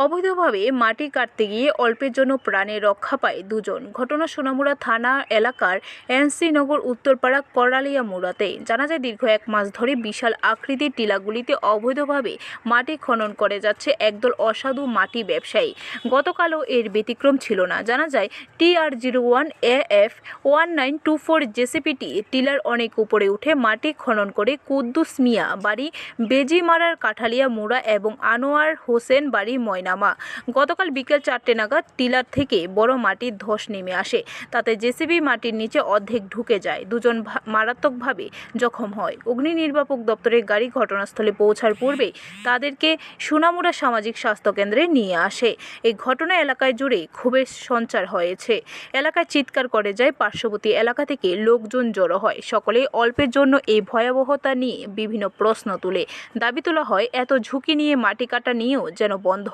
অবৈধভাবে মাটি কাটতে গিয়ে অল্পের জন্য প্রাণে রক্ষা পায় দুজন। ঘটনা সোনামুড়া থানা এলাকার এনসি নগর উত্তরপাড়া করালিয়া মুড়াতে জানা যায়, দীর্ঘ এক মাস ধরে বিশাল আকৃতির টিলাগুলিতে অবৈধভাবে মাটি খনন করে যাচ্ছে একদল অসাধু মাটি ব্যবসায়ী। গতকালও এর ব্যতিক্রম ছিল না। জানা যায় T R zero one A F one nine two four জেসিপিটি টিলার অনেক উপরে উঠে মাটি খনন করে কুদ্দুস মিয়া বাড়ি বেজিমারার কাঠালিয়া মুড়া এবং আনোয়ার হোসেন বাড়ি ময়নামা গতকাল বিকেল চারটে নাগাদ টিলার থেকে বড় মাটির ধস নেমে আসে। তাতে জেসিবি মাটির নিচে অর্ধেক ঢুকে যায়। দুজন মারাত্মকভাবে জখম হয়। অগ্নি নির্বাপক দপ্তরের গাড়ি ঘটনাস্থলে পৌঁছার পূর্বে তাদেরকে সোনামুড়া সামাজিক স্বাস্থ্য কেন্দ্রে নিয়ে আসে। এই ঘটনা এলাকায় জুড়ে ক্ষোভের সঞ্চার হয়েছে। এলাকায় চিৎকার করে যায় পার্শ্ববর্তী এলাকা থেকে লোকজন জড়ো হয়। সকলে অল্পের জন্য এই ভয়াবহতা নিয়ে বিভিন্ন প্রশ্ন তুলে। দাবি তোলা হয়, এত ঝুঁকি নিয়ে মাটি কাটা নিয়েও যেন বন্ধ